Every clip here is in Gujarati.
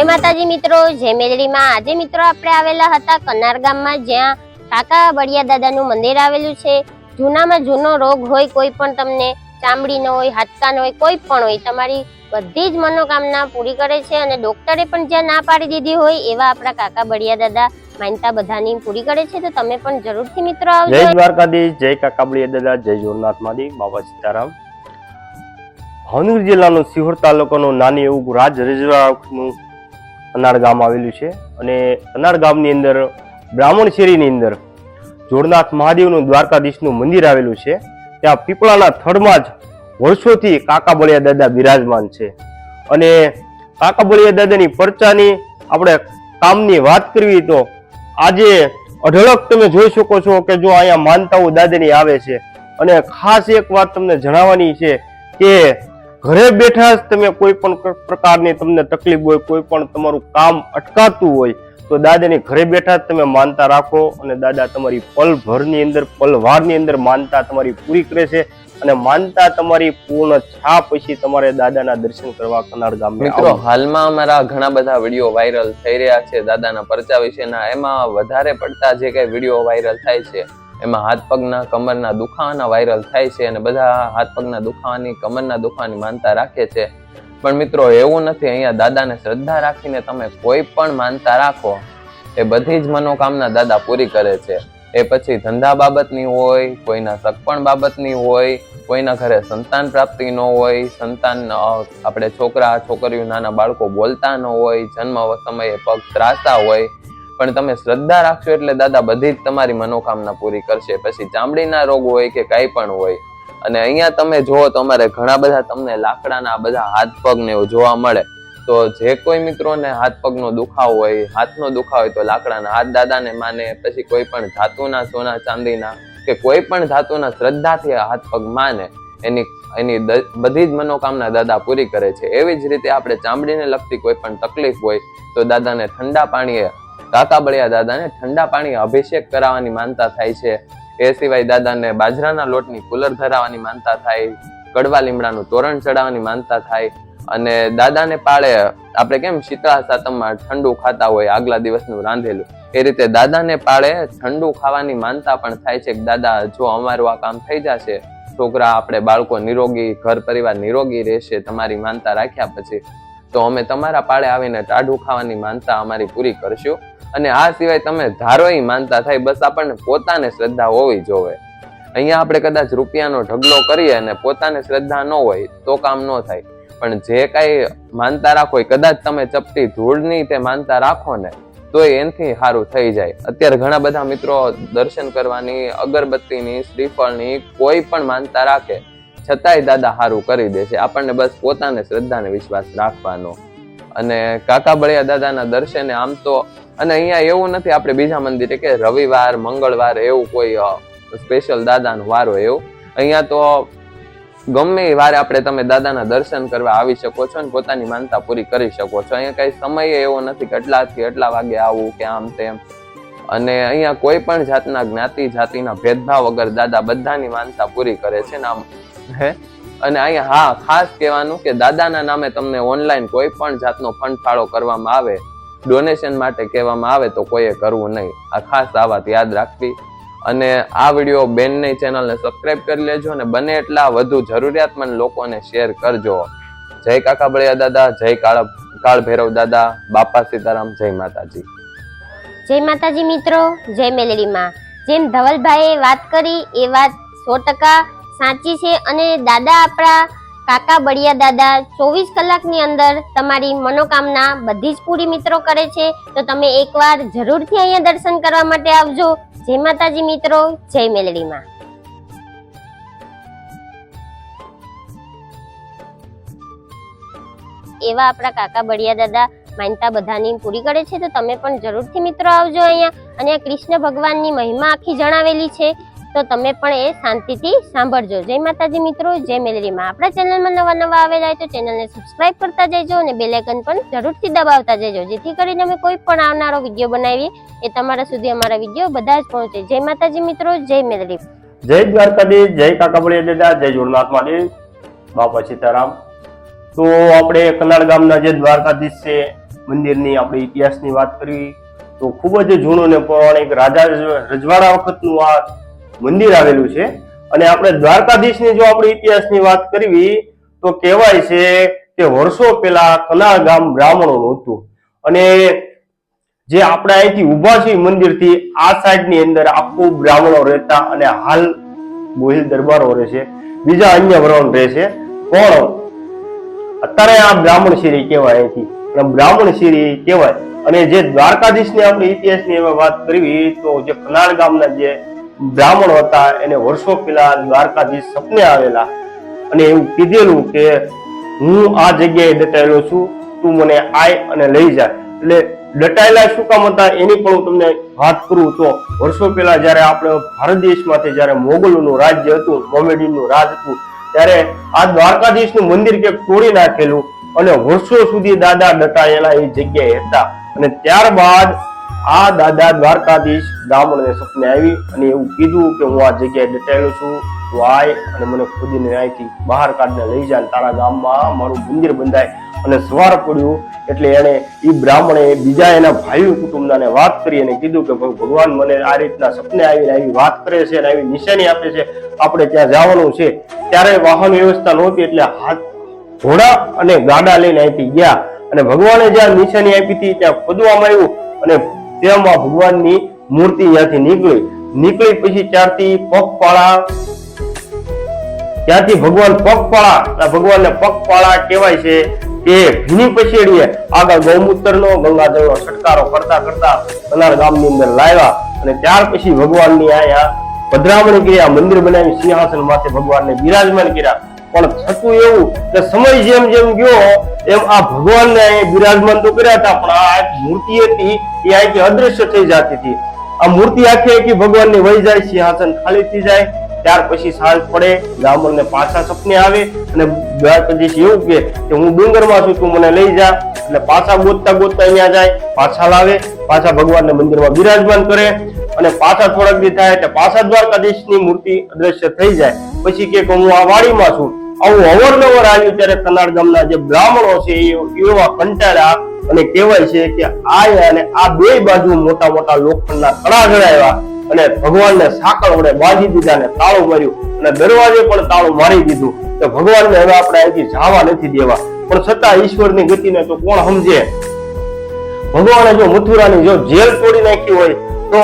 જય માતાજી મિત્રો, જય મેલડીમાં આજે મિત્રો આપણે આવેલા હતા કનાર ગામમાં, જ્યાં કાકા બળિયા દાદાનું મંદિર આવેલું છે. જૂનામાં જૂનો રોગ હોય, કોઈ પણ તમને ચામડીનો હોય હાડકાનો હોય, કોઈ પણ હોય, તમારી બધી જ મનોકામના પૂરી કરે છે અને ડોક્ટરે પણ જ્યાં ના પાડી દીધી હોય, એવા આપણા કાકા બળિયા દાદા માનતા બધાની પૂરી કરે છે. તો તમે પણ જરૂરથી મિત્રો આવજો. જય દ્વારકાધીશ જય કાકાબળી દાદા, જય જોરનાથ માદી બાબા સીતારામ. ભાવનગર જિલ્લાનો સિહોર તાલુકાનું નાની એવું રાજ રજવાડનું અનાળ ગામ આવેલું છે. અને અનાળ ગામની અંદર, બ્રાહ્મણ શેરીની અંદર જોડનાથ મહાદેવનું દ્વારકાધીશનું મંદિર આવેલું છે. ત્યાં પીપળાના થડમાં જ વર્ષોથી કાકા બળિયા દાદા બિરાજમાન છે. અને કાકા બળિયા દાદાની પરચાની આપણે કામની વાત કરવી તો આજે અઢળક તમે જોઈ શકો છો કે જો અહીંયા માનતાઓ દાદાની આવે છે. અને ખાસ એક વાત તમને જણાવવાની છે કે ઘરે બેઠા જ તમે કોઈ પણ પ્રકારની તમને તકલીફ હોય કોઈ પણ તમારું કામ અટકાતું હોય તો દાદાની ઘરે બેઠા જ તમે માનતા રાખો અને દાદા તમારી પલભરની અંદર પલવારની અંદર માનતા તમારી પૂરી કરે છે અને માનતા તમારી પૂર્ણ છા પછી તમારે દાદાના દર્શન કરવા કનાડ ગામ મિત્રો હાલમાં અમારા ઘણા બધા વીડિયો વાયરલ થઈ રહ્યા છે દાદાના પરચા વિશેના. એમાં વધારે પડતા જે કઈ વીડિયો વાયરલ થાય છે એમાં હાથ પગના, કમરના દુખાવાના વાયરલ થાય છે અને બધા હાથ પગના દુખાવાની, કમરના દુખાવાની માનતા રાખે છે. પણ મિત્રો, એવું નથી, અહીંયા દાદાને શ્રદ્ધા રાખીને તમે કોઈ પણ માનતા રાખો, એ બધી જ મનોકામના દાદા પૂરી કરે છે. એ પછી ધંધા બાબતની હોય, કોઈના સગપણ બાબતની હોય, કોઈના ઘરે સંતાન પ્રાપ્તિ ન હોય, સંતાન આપણે છોકરા, છોકરીઓ, નાના બાળકો બોલતા ન હોય, જન્મ સમયે પગ ત્રાસતા હોય પણ તમે શ્રદ્ધા રાખશો એટલે દાદા બધી જ તમારી મનોકામના પૂરી કરશે. પછી ચામડીના રોગ હોય કે કાંઈ પણ હોય, અને અહીંયા તમે જુઓ તો અમારે ઘણા બધા તમને લાકડાના બધા હાથ પગને જોવા મળે. તો જે કોઈ મિત્રોને હાથ પગનો દુખાવો હોય, હાથનો દુખાવો હોય તો લાકડાના હાથ દાદાને માને, પછી કોઈ પણ ધાતુના, સોના ચાંદીના કે કોઈ પણ ધાતુના શ્રદ્ધાથી હાથ પગ માને, એની એની બધી જ મનોકામના દાદા પૂરી કરે છે. એવી જ રીતે આપણે ચામડીને લગતી કોઈ પણ તકલીફ હોય તો દાદાને ઠંડા પાણીએ કાકા બળિયા દાદાને ઠંડા પાણી અભિષેક કરાવવાની માનતા થાય છે. એ સિવાય દાદાને બાજરાના લોટની કુલર ધરાવવાની માનતા થાય કડવા લીમડાનું તોરણ ચડાવવાની માનતા થાય અને દાદાને પાળે આપણે કેમ શીતળા સાતમમાં ઠંડુ ખાતા હોય આગલા દિવસનું રાંધેલું. એ રીતે દાદાને પાળે ઠંડુ ખાવાની માનતા પણ થાય છે કે દાદા, જો અમારું આ કામ થઈ જશે, છોકરા આપણે બાળકો નિરોગી, ઘર પરિવાર નિરોગી રહેશે તમારી માનતા રાખ્યા પછી, તો અમે તમારા પાળે આવીને ટાઢું ખાવાની માનતા અમારી પૂરી કરશું. અને આ સિવાય તમે ધારો માનતા થાય, બસ આપણને પોતાને શ્રદ્ધા હોવી જોવે. અહીંયા આપણે કદાચ રૂપિયાનો ઢગલો કરીએ અને પોતાને શ્રદ્ધા ન હોય, તો કામ ન થાય. પણ જે કાંઈ માનતા રાખો કદાચ તમે ચપટી ધૂળની તે માનતા રાખો ને, તો એનાથી સારું થઈ જાય. અત્યારે ઘણા બધા મિત્રો દર્શન કરવાની, અગરબત્તીની, શ્રીફળની કોઈ પણ માનતા રાખે, છતાંય દાદા સારું કરી દે છે. આપણને બસ પોતાને શ્રદ્ધાને વિશ્વાસ રાખવાનો. અને કાકા બળિયા દાદાના દર્શને આમ તો અને અહીંયા એવું નથી આપણે બીજા મંદિરે કે રવિવાર મંગળવાર એવું કોઈ સ્પેશિયલ દાદાનો વાર એવું. અહીંયા તો ગમે એ વારે આપણે તમે દાદાના દર્શન કરવા આવી શકો છો અને પોતાની માનતા પૂરી કરી શકો છો. અહીંયા કઈ સમય એવો નથી કે એટલાથી એટલા વાગે આવું કે આમ તેમ. અને અહીંયા કોઈ પણ જાતના જ્ઞાતિ જાતિના ભેદભાવ વગર દાદા બધાની માનતા પૂરી કરે છે ને આમ. હે? અને અહીંયા હા ખાસ કહેવાનું કે દાદાના નામે તમને ઓનલાઈન કોઈ પણ જાતનો ફંડ ફાળો કરવામાં આવે ડોનેશન માટે કહેવામાં આવે તો કોઈએ કરવું નહીં. આ ખાસ આ વાત યાદ રાખવી. અને આ વીડિયો બેનની ચેનલને સબસ્ક્રાઇબ કરી લેજો અને બને એટલા વધુ જરૂરિયાતમંદ લોકોને શેર કરજો. જય કાકા બળિયા દાદા, જય કાળ કાળ ભૈરવ દાદા, બાપા સીતારામ, જય માતાજી. જય માતાજી મિત્રો, જય મેલેડીમાં જેમ ધવલભાઈએ વાત કરી, એ વાત સો ટકા સાચી છે અને દાદા આપણા કાકા બળિયા દાદા ચોવીસ કલાકની અંદર તમારી મનોકામના બધી જ પૂરી મિત્રો કરે છે. તો તમે એકવાર જરૂરથી અહીંયા દર્શન કરવા માટે આવજો. જય માતાજી મિત્રો, જય મેલડીમાં. એવા આપણા કાકા બળિયા દાદા માનતા બધાની પૂરી કરે છે, તો તમે પણ જરૂરથી મિત્રો આવજો અહીંયા. અને કૃષ્ણ ભગવાનની મહિમા આખી જણાવેલી છે. તો તમે પણ એ શાંતિથી સાંભળજો. જય માતાજી મિત્રો, જય મેલરીમાં આપણા ચેનલમાં નવા નવા આવેલા હોય તો ચેનલને સબસ્ક્રાઇબ કરતા જજો અને બેલ આઇકન પણ જરૂરથી દબાવતા જજો. જેથી કરીને અમે કોઈ પણ આવનારો વીડિયો બનાવીએ, એ તમારા સુધી અમારા વીડિયો બધા જ પહોંચે. જય માતાજી મિત્રો, જય મેલરી જય દ્વારકાધીશ, જય કાકાબળી દાદા, જય જોડનાથ મહાદેવ, બાપા સીતારામ. તો આપણે કનાળ ગામના જે દ્વારકાધીશ છે, મંદિરની આપણે ઇતિહાસની વાત કરવી તો ખૂબ જ જૂનું ને પૌરાણિક રજ- રજવાડા વખતનું આ મંદિર આવેલું છે. અને આપણે દ્વારકાધીશની જો આપણે ઇતિહાસની વાત કરવી, તો કહેવાય છે કે વર્ષો પહેલા કનાળ ગામ બ્રાહ્મણોનું હતું. અને જે આપણે અહીંથી ઊભા છે મંદિરથી, આ સાઈડની અંદર આખું બ્રાહ્મણો રહેતા અને હાલ ગોહિલ દરબારો રહે છે. બીજા અન્ય વર્ણ રહે છે. પણ અત્યારે આ બ્રાહ્મણ શિરી કહેવાય અહીંથી. અને બ્રાહ્મણ શિરી કહેવાય. અને જે દ્વારકાધીશની આપણે ઇતિહાસની એમાં વાત કરવી, તો જે કનાળ ગામના જે બ્રાહ્મણ હતા, એને વર્ષો પહેલા દ્વારકાધીશ સપને આવેલા. અને એવું કીધેલું કે, હું આ જગ્યાએ દટાયેલો છું, તું મને આય અને લઈ જા. એટલે દટાયેલા શું કામ હતા? એની પણ હું તમને વાત કરું તો, વર્ષો પહેલા જ્યારે આપણે ભારત દેશમાંથી જ્યારે મોગલોનું રાજ્ય હતું, મોમેડીનું રાજ હતું, ત્યારે આ દ્વારકાધીશનું મંદિર કે તોડી નાખેલું અને વર્ષો સુધી દાદા દટાયેલા એ જગ્યાએ હતા. અને ત્યારબાદ આ દાદા દ્વારકાધીશ બ્રાહ્મણને સપને આવી અને એવું કીધું કે હું આ જગ્યાએ દટાયેલો છું. તું આય અને મને ખોદીને અહીંથી બહાર કાઢને લઈ જાય તારા ગામમાં મારું મંદિર બંધાય અને સવાર પડ્યું. એટલે એને એ બ્રાહ્મણે બીજા એના ભાઈ કુટુંબનાને વાત કરી અને કીધું કે ભગવાન મને આ રીતના સપને આવીને આવી વાત કરે છે અને આવી નિશાની આપે છે. આપણે ત્યાં જવાનું છે. ત્યારે વાહન વ્યવસ્થા નહોતી એટલે હાથ ઘોડા અને ગાડા લઈને અહીંથી ગયા. અને ભગવાને જ્યાં નિશાની આપી હતી ત્યાં ખોદવામાં આવ્યું અને તેમાં ભગવાનની મૂર્તિ ત્યાંથી નીકળી. નીકળી પછી ત્યારથી પગપાળા. ત્યાંથી ભગવાન પગપાળા. ભગવાનને પગપાળા કહેવાય છે કે ભીની પછેડીએ આગળ ગૌમૂત્રનો ગંગાજળનો છટકારો કરતા કરતા અનાર ગામની અંદર લાવ્યા અને ત્યાર પછી ભગવાનની આયા પધરામણી કર્યા મંદિર બનાવી સિંહાસન માથે ભગવાનને બિરાજમાન કર્યા. પણ થતું એવું કે સમય જેમ જેમ ગયો એમ આ ભગવાનને અહીંયા બિરાજમાન તો કર્યા હતા, પણ આ મૂર્તિ હતી, એ અહીંથી અદૃશ્ય થઈ જતી હતી. આ મૂર્તિ આખી આખી ભગવાનની વહી જાય, સિંહાસન ખાલી થઈ જાય, ત્યાર પછી સાંજ પડે, બ્રાહ્મણને પાછા સપને આવે, અને દ્વારકાધીશ એવું કે હું ડુંગરમાં છું, તું મને લઈ જા, એટલે પાછા ગોતતા ગોતતા અહીંયા જાય, પાછા લાવે, પાછા ભગવાનને મંદિરમાં બિરાજમાન કરે, અને પાછા થોડાક દી થાય એટલે પાછા દ્વારકાધીશની મૂર્તિ અદ્રશ્ય થઈ જાય. પછી કે હું આ વાડીમાં છું આવું અવરનવર આવ્યું ત્યારે કનાડ ગામના જે બ્રાહ્મણો છે એવા કંટાળ્યા અને કહેવાય છે કે આ અને આ બે બાજુ મોટા મોટા લોખંડના કળા ગળાવ્યા અને ભગવાનને સાંકળ વડે બાંધી દીધા અને તાળું માર્યું અને દરવાજે પણ તાળું મારી દીધું. તો ભગવાનને હવે આપણે અહીંથી જવા નથી દેવા. પણ છતાં ઈશ્વરની ગતિને તો કોણ સમજે? ભગવાને જો મથુરાની જો જેલ તોડી નાખી હોય તો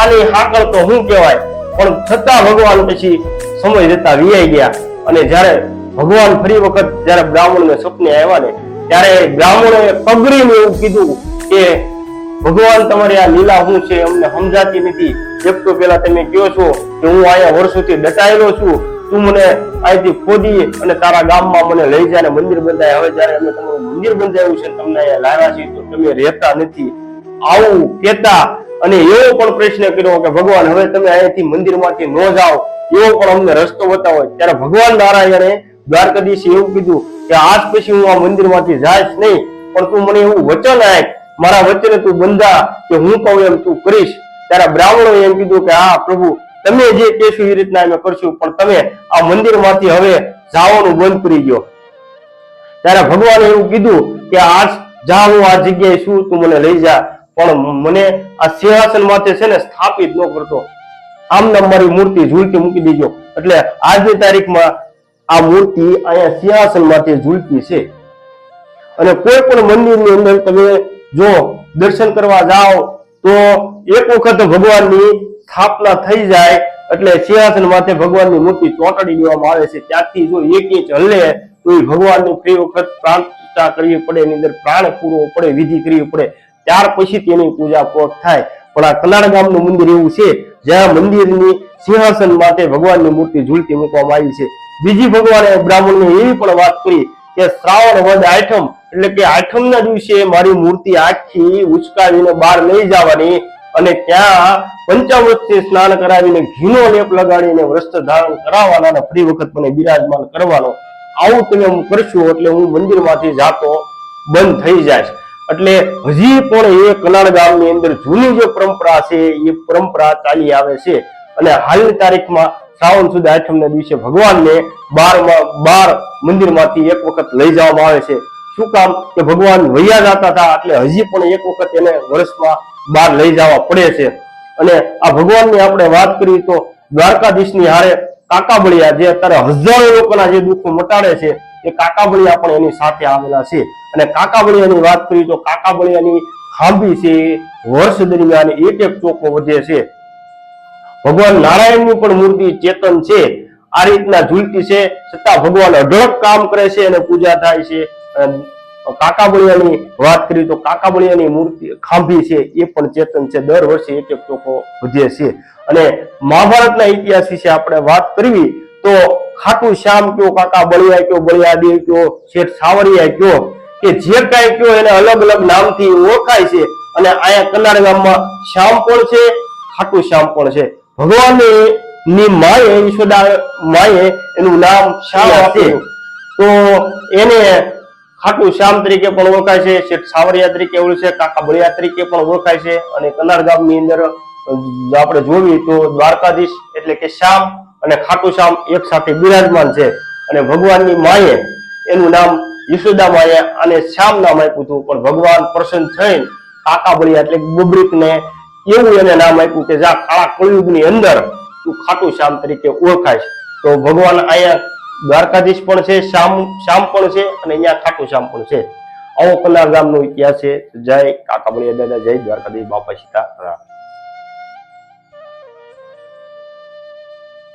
આની હાકળ તો શું કહેવાય. પણ છતાં ભગવાન પછી સમય જતા વિયાઈ ગયા. અને જ્યારે ભગવાન ફરી વખત જ્યારે બ્રાહ્મણને સપને આવ્યા ને, ત્યારે બ્રાહ્મણે પગરીને એવું કીધું કે, ભગવાન, તમારી આ લીલા શું છે, અમને સમજાતી નથી. એક તો પેલા તમે કયો છો કે હું અહીંયા વર્ષોથી ડટાયેલો છું. તું મને અહીંથી ખોદી અને તારા ગામમાં મને લઈ જાય મંદિર બંધાય. હવે જયારે અમે તમારું મંદિર બંધાયું છે તમને અહીંયા લાવ્યા છીએ તો તમે રહેતા નથી. આવું કેતા અને એવો પણ પ્રશ્ન કર્યો કે ભગવાન, હવે તમે અહીંયાથી મંદિરમાંથી ન જાઓ, એવો પણ અમને રસ્તો બતાવો. ત્યારે ભગવાન નારાયણે દ્વારકાધીશે એવું કીધું કે આજ પછી હું આ મંદિરમાંથી જાઈશ નહીં, પણ તું મને એવું વચન આપ, મારા વચને તું બંધા કે હું કહું એમ તું કરીશ. ત્યારે બ્રાહ્મણોએ એમ કીધું કે હા, પ્રભુ, તમે જે કહેશો એ રીતના અમે કરશું, પણ તમે આ મંદિરમાંથી હવે જવાનું બંધ કરી ગયો ત્યારે ભગવાને એવું કીધું કે આજ જા, હું આ જગ્યાએ છું, તું મને લઈ જા. પણ મને આ સિંહાસન માથે છે ને સ્થાપિત ન કરતો. આમ નામ મારી મૂર્તિ ઝૂલતી મૂકી દેજો. એટલે આજની તારીખમાં આ મૂર્તિ અહીંયા સિંહાસન માથે ઝૂલતી છે. અને કોઈ પણ મંદિરની અંદર તમે જો દર્શન કરવા જાઓ, તો એક વખત ભગવાનની સ્થાપના થઈ જાય, એટલે સિંહાસન માથે ભગવાનની મૂર્તિ ચોંટાડી દેવામાં આવે છે. ત્યાંથી જો એક ઇંચ હલે, તો એ ભગવાનની ફરી વખત પ્રાણ કરવી પડે, એની અંદર પ્રાણ પૂરવો પડે, વિધિ કરવી પડે. ત્યાર પછી તેની પૂજા પોત થાય. પણ આ કનાડ ગામનું મંદિર એવું છે, જ્યાં મંદિરની સિંહાસન માટે ભગવાનની મૂર્તિ ઝૂલતી મૂકવામાં આવી છે. બીજી ભગવાને બ્રાહ્મણને એવી પણ વાત કરી કે શ્રાવણ વદ આઠમ, એટલે કે આઠમના દિવસે મારી મૂર્તિ આખી ઉચકાવીને બહાર લઈ જવાની અને ત્યાં પંચામૃતથી સ્નાન કરાવીને ઘીનો લેપ લગાડીને વસ્ત્ર ધારણ કરાવવાના અને ફરી વખત મને બિરાજમાન કરવાનો. આવું તમે કરશું એટલે હું મંદિરમાંથી જાતો બંધ થઈ જાય એટલે હજી પણ એ કનાડ ગામની અંદર જૂની જે પરંપરા છે, એ પરંપરા ચાલી આવે છે. અને હાલની તારીખમાં શ્રાવણ સુદ આઠમના દિવસે ભગવાનને બારમાં, બાર મંદિરમાંથી એક વખત લઈ જવામાં આવે છે. શું કામ? કે ભગવાન વૈયા જતા હતા, એટલે હજી પણ એક વખત એને વર્ષમાં બહાર લઈ જવા પડે છે. અને આ ભગવાનની આપણે વાત કરીએ તો દ્વારકાધીશની હારે કાકાબળિયા જે અત્યારે હજારો લોકોના જે દુઃખો મટાડે છે, એ કાકાબળિયા પણ એની સાથે આવેલા છે. અને કાકાબળિયાની વાત કરીએ તો કાકાબળિયાની ખાંભી છે, વર્ષ દરમિયાન એક એક ચોખ્ખો વધે છે. ભગવાન નારાયણની પણ મૂર્તિ ચેતન છે. આ રીતના ઝૂલતી છે, છતાં ભગવાન અઢળક કામ કરે છે અને પૂજા થાય છે. કાકાબળિયાની વાત કરીએ તો કાકાબળિયાની મૂર્તિ ખાંભી છે, એ પણ ચેતન છે. દર વર્ષે એક એક ચોખ્ખો વધે છે. અને મહાભારતના ઇતિહાસ વિશે આપણે વાત કરવી તો ખાટું શ્યામ કયો, કાકા બળિયા કયો, બળિયાદેવ કયો, શેઠ સાવરિયા કયો કે જે કાંઈ કયો એને અલગ અલગ નામથી ઓળખાય છે અને અહીંયા કનાડ ગામમાં શ્યામ પણ છે? ખાટુ શ્યામ પણ છે? ભગવાનની માએ યશોદા માએ એનું નામ શ્યામ આપ્યું. તો એને ખાટુ શ્યામ તરીકે પણ ઓળખાય છે શેઠ સાવરિયા તરીકે ઓળખાય છે કાકા બળિયા તરીકે પણ ઓળખાય છે અને કનાર ગામની અંદર આપણે જોઈએ તો દ્વારકાધીશ એટલે કે શ્યામ અને ખાટુ શ્યામ એક સાથે બિરાજમાન છે અને ભગવાનની માએ એનું નામ યશોદા માએ અને શ્યામ નામ આપ્યું પણ ભગવાન પ્રસન્ન થઈને કાકા બળિયા એટલે બબરીકને એવું એને નામ આપ્યું કે જા કાળા કળયુગની અંદર તું ખાટુ શ્યામ તરીકે ઓળખાય તો ભગવાન અહીંયા દ્વારકાધીશ પણ છે, શ્યામ શ્યામ પણ છે અને અહીંયા ખાટુ શ્યામ પણ છે. આવો કલાર ગામનો ઇતિહાસ છે. જય કાકા બળિયા દાદા, જય દ્વારકાધીશ બાપા સીતા